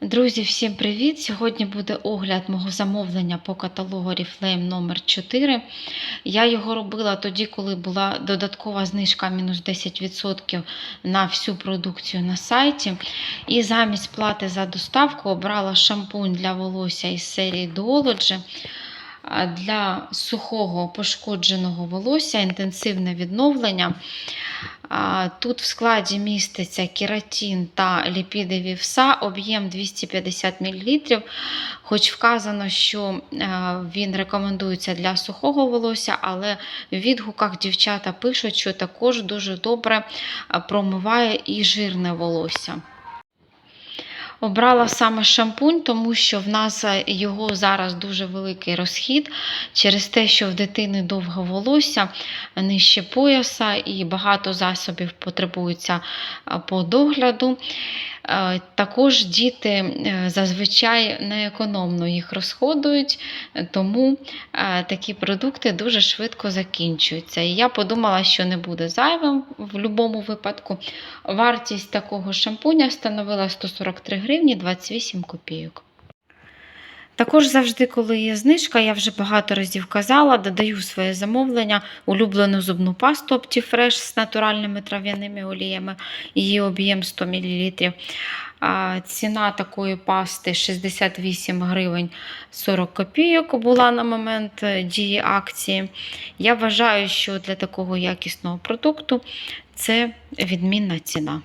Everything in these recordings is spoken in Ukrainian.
Друзі, всім привіт! Сьогодні буде огляд мого замовлення по каталогу Reflame номер 4 Я його робила тоді, коли була додаткова знижка мінус 10% на всю продукцію на сайті. І замість плати за доставку обрала шампунь для волосся із серії Duology а, для сухого пошкодженого волосся, інтенсивне відновлення. Тут в складі міститься кератин та ліпіди вівса, об'єм 250 мл. Хоч вказано, що е, він рекомендується для сухого волосся, але в відгуках дівчата пишуть, що також дуже добре е, промиває і жирне волосся. Обрала саме шампунь, тому що в нас е, його зараз дуже великий розхід через те, що в дитини довге волосся нижче пояса і багато засобів потребується е, по догляду. Е, Також діти зазвичай неекономно їх розходують, тому такі продукти дуже швидко закінчуються. І я подумала, що не буде зайвим в будь-якому випадку. Вартість такого шампуня становила 143 гривні 28 копійок. Також завжди, коли є знижка, я вже багато разів казала, додаю своє замовлення, улюблену зубну пасту Optifresh з натуральними трав'яними оліями, її об'єм 100 мл. Ціна такої пасти 68 гривень 40 копійок була на момент е, дії акції. Я вважаю, що для такого якісного продукту це відмінна ціна.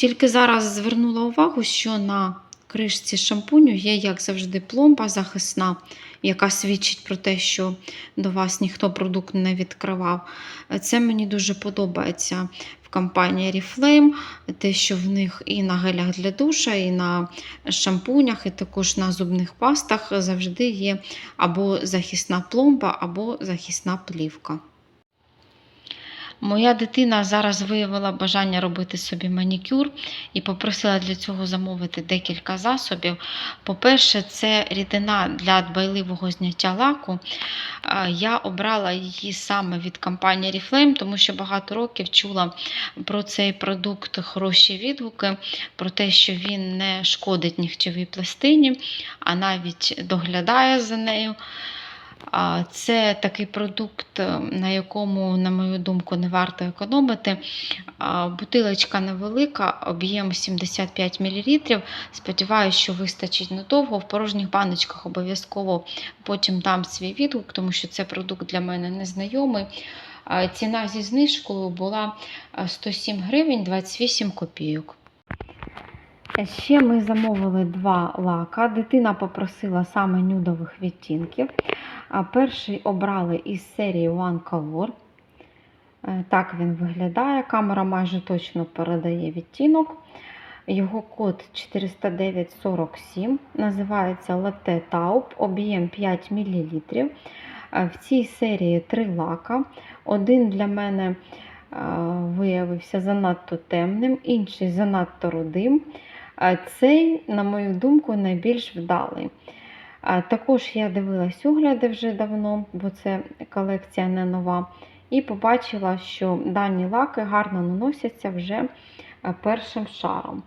Тільки зараз звернула увагу, що на кришці шампуню є, як завжди, пломба захисна, яка свідчить про те, що до вас ніхто продукт не відкривав. Це мені дуже подобається в компанії Oriflame, те, що в них і на гелях для душа, і на шампунях, і також на зубних пастах завжди є або захисна пломба, або захисна плівка. Моя дитина зараз виявила бажання робити собі манікюр і попросила для цього замовити декілька засобів. По-перше, це рідина для дбайливого зняття лаку. Я обрала її саме від компанії Oriflame, тому що багато років чула про цей продукт хороші відгуки, про те, що він не шкодить нігтєвій пластині, а навіть доглядає за нею. Це такий продукт, е, на якому, на мою думку, не варто економити. Бутилочка невелика, об'єм 75 мл. Сподіваюся, що вистачить надовго. В порожніх баночках обов'язково потім дам свій відгук, тому що це продукт для мене незнайомий. Ціна зі знижкою була е, 107 гривень 28 копійок. Ще ми замовили два лака. Дитина попросила саме нюдових відтінків. Перший обрали із серії One Color. Е, Так він виглядає. Камера майже точно передає відтінок. Його код 40947. Називається Latte Taupe, об'єм 5 мл. В цій серії три лака. Один для мене е, виявився занадто темним, інший занадто рудим. Цей, на мою думку, найбільш вдалий. Також я дивилась огляди вже давно, бо це колекція не нова. І побачила, що дані лаки гарно наносяться вже е, першим шаром.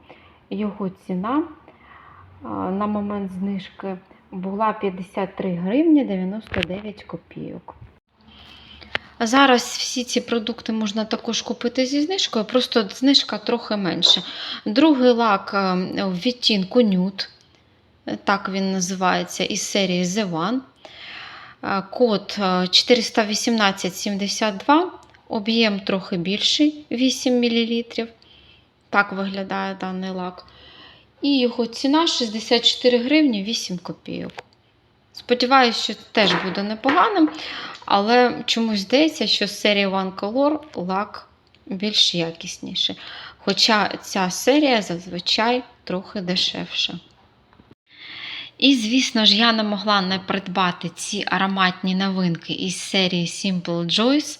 Його ціна на момент знижки була 53 гривні 99 копійок. Зараз всі ці продукти можна також купити зі знижкою, просто знижка трохи менше. Другий лак е, в відтінку Nude, так він називається, із серії The One. Е, Код е, 41872, об'єм трохи більший 8 мл. Так виглядає даний лак. І його ціна 64 гривні 8 копійок. Сподіваюся, що теж буде непоганим, але чомусь здається, що з серії One Color лак більш якісніший. Хоча ця серія зазвичай трохи дешевша. І, звісно ж, я не могла не придбати ці ароматні новинки із серії Simple Joys.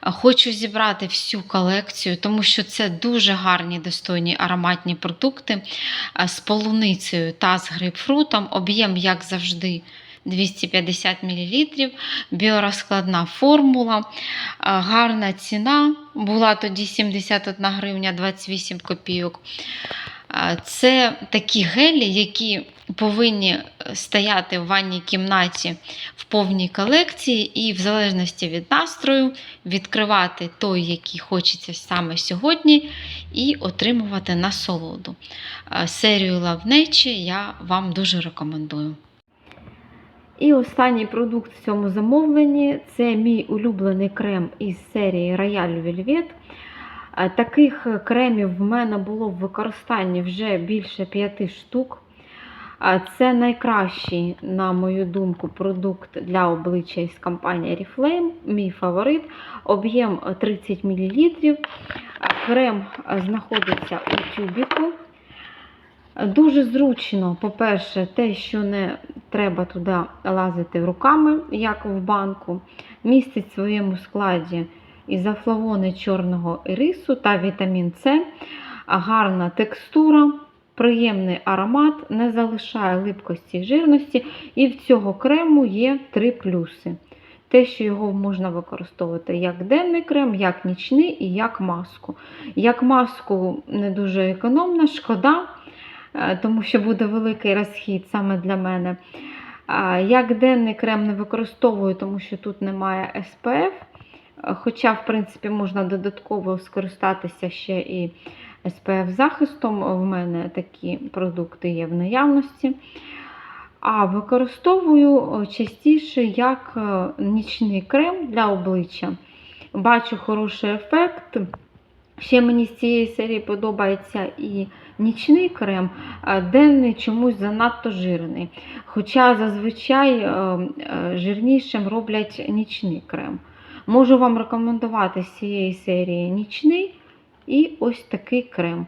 Хочу зібрати всю колекцію, тому що це дуже гарні достойні ароматні продукти е, з полуницею та з грейпфрутом. Об'єм, як завжди, 250 мл, біорозкладна формула, е, гарна ціна. Була тоді 71 гривня 28 копійок. Е, Це такі гелі, які повинні стояти в ванній кімнаті в повній колекції, і в залежності від настрою відкривати той, який хочеться саме сьогодні, і отримувати насолоду. Е, Серію Лавнечі я вам дуже рекомендую. І останній продукт в цьому замовленні це мій улюблений крем із серії Royal Velvet. Е, Таких кремів в мене було в використанні вже більше 5 штук. Е, Це найкращий, на мою думку, продукт для обличчя із компанії Oriflame, мій фаворит. Об'єм 30 мл. Крем е, знаходиться у тюбіку. Дуже зручно, по-перше, те, що не треба туди лазити руками, як в банку. Містить в своєму складі ізофлавони чорного ірису та вітамін С, гарна текстура, приємний аромат, не залишає липкості і жирності. І в цього крему є три плюси. Те, що його можна використовувати як денний крем, як нічний і як маску. Як маску не дуже економна, шкода е, тому що буде великий розхід саме для мене. Як денний крем не використовую, тому що тут немає SPF. Е, Хоча, в принципі, можна додатково скористатися ще і SPF-захистом. В мене такі продукти є в наявності. А використовую е, частіше як е, нічний крем для обличчя. Бачу хороший ефект. Ще мені з цієї серії подобається і нічний крем, а денний чомусь занадто жирний. Хоча зазвичай е, е, жирнішим роблять нічний крем. Можу вам рекомендувати з цієї серії нічний і ось такий крем.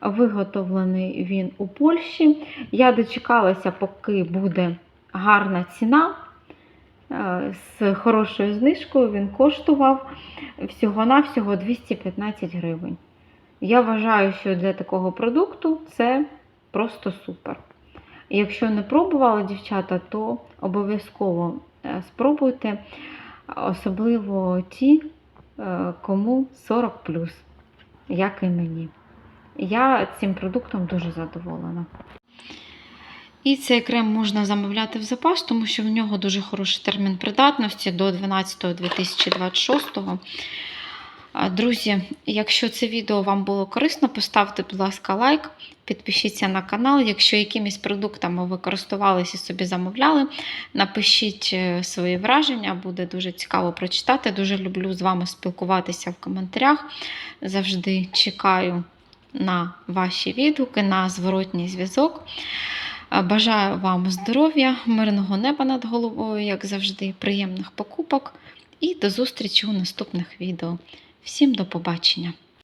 Виготовлений він у Польщі. Я дочекалася, поки буде гарна ціна. Е, З хорошою знижкою він коштував всього-навсього 215 гривень. Я вважаю, що для такого продукту це просто супер. Якщо не пробували дівчата, то обов'язково е, спробуйте, особливо ті, е, кому 40 як і мені. Я цим продуктом дуже задоволена. І цей крем можна замовляти в запас, тому що в нього дуже хороший термін придатності до 12.2026. А, Друзі, якщо це відео вам було корисно, поставте, будь ласка, лайк, підпишіться на канал. Якщо якимись продуктами ви користувалися і собі замовляли, напишіть е, свої враження, буде дуже цікаво прочитати. Дуже люблю з вами спілкуватися в коментарях. Завжди чекаю на ваші відгуки, на зворотній зв'язок. Бажаю вам здоров'я, мирного неба над головою, як завжди, приємних покупок. І до зустрічі у наступних відео. Всім до побачення!